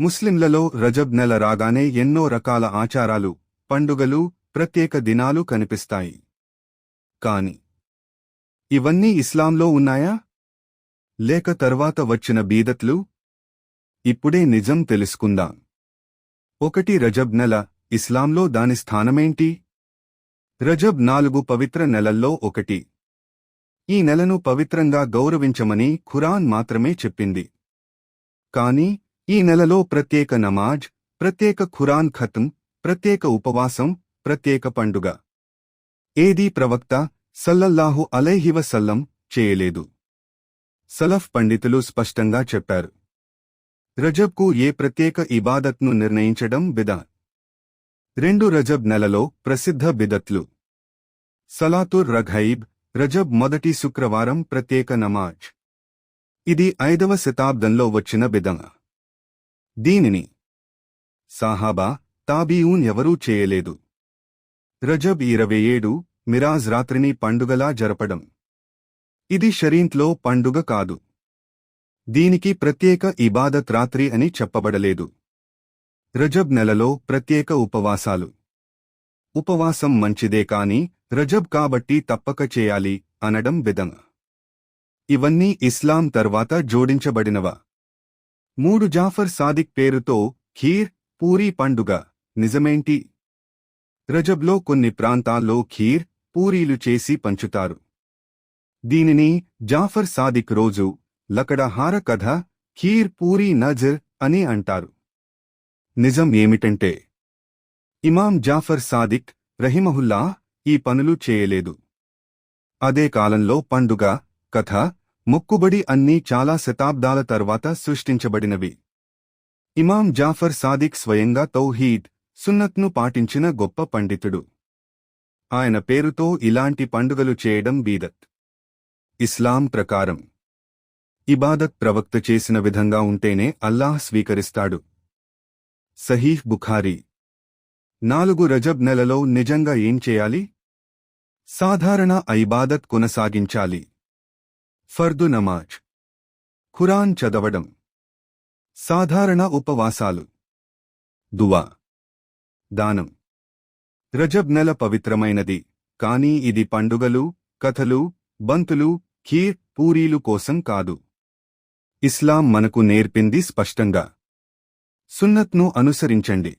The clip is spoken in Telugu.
ముస్లింలలో రజబ్ నెల రాగానే ఎన్నో రకాల ఆచారాలు పండుగలు ప్రత్యేక దినాలు కనిపిస్తాయి. కాని ఇవన్నీ ఇస్లాంలో ఉన్నాయా? లేక తర్వాత వచ్చిన బీదత్లు? ఇప్పుడే నిజం తెలుసుకుందాం? ఒకటి రజబ్ నెల ఇస్లాంలో దాని స్థానమేంటి? రజబ్ నాలుగు పవిత్ర నెలల్లో ఒకటి. ఈ నెలను పవిత్రంగా గౌరవించమని ఖురాన్ మాత్రమే చెప్పింది. కాని ఈ నెలలో ప్రత్యేక నమాజ్ ప్రత్యేక ఖురాన్ ఖతం ప్రత్యేక ఉపవాసం ప్రత్యేక పండుగ. ఏదీ ప్రవక్త సల్లల్లాహు అలైహివసల్లం చేయలేదు. సలఫ్ పండితులు స్పష్టంగా చెప్పారు. రజబ్కు ఏ ప్రత్యేక ఇబాదత్ను నిర్ణయించడం బిదా? రెండు రజబ్ నెలలో ప్రసిద్ధ బిదత్లు. సలాతుర్ రఘైబ్ రజబ్ మొదటి శుక్రవారం ప్రత్యేక నమాజ్. ఇది ఐదవ శతాబ్దంలో వచ్చిన బిదమ దీనిని సాహాబా తాబీయూన్ ఎవరూ చేయలేదు. రజబ్ ఇరవై ఏడు మిరాజ్ రాత్రిని పండుగలా జరపడం. ఇది షరీంట్లో పండుగ కాదు. దీనికి ప్రత్యేక ఇబాదత్ రాత్రి అని చెప్పబడలేదు. రజబ్ నెలలో ప్రత్యేక ఉపవాసాలు. ఉపవాసం మంచిదే కాని రజబ్ కాబట్టి తప్పక చేయాలి అనడం విధం ఇవన్నీ ఇస్లాం తర్వాత జోడించబడినవా? మూడు జాఫర్ సాదిక్ పేరుతో ఖీర్ పూరీ పండుగ. నిజమేంటి? రజబ్లో కొన్ని ప్రాంతాల్లో ఖీర్ పూరీలు చేసి పంచుతారు. దీనిని జాఫర్ సాదిక్ రోజు లకడహార కథ ఖీర్ పూరీ నజర్ అని అంటారు. నిజం ఏమిటంటే ఇమాం జాఫర్ సాదిక్ రహిమహుల్లా ఈ పనులు చేయలేదు. అదే కాలంలో పండుగ కథ మొక్కుబడి అన్నీ చాలా శతాబ్దాల తర్వాత సృష్టించబడినవి. ఇమాం జాఫర్ సాదిక్ స్వయంగా తౌహీద్ సున్నత్ను పాటించిన గొప్ప పండితుడు. ఆయన పేరుతో ఇలాంటి పండుగలు చేయడం బీదత్. ఇస్లాం ప్రకారం. ఇబాదత్ ప్రవక్త చేసిన విధంగా ఉంటేనే అల్లాహ్ స్వీకరిస్తాడు. సహీహ్ బుఖారీ. నాలుగు రజబ్ నెలలో నిజంగా ఏం చేయాలి? సాధారణ ఐబాదత్ కొనసాగించాలి. ఫర్దు నమాజ్. ఖురాన్ చదవడం. సాధారణ ఉపవాసాలు. దువా. దానం. రజబ్ నెల పవిత్రమైనది కానీ ఇది పండుగలు కథలు బంతులు ఖీర్ పూరీలు కోసం కాదు. ఇస్లాం మనకు నేర్పింది స్పష్టంగా. సున్నత్ను అనుసరించండి.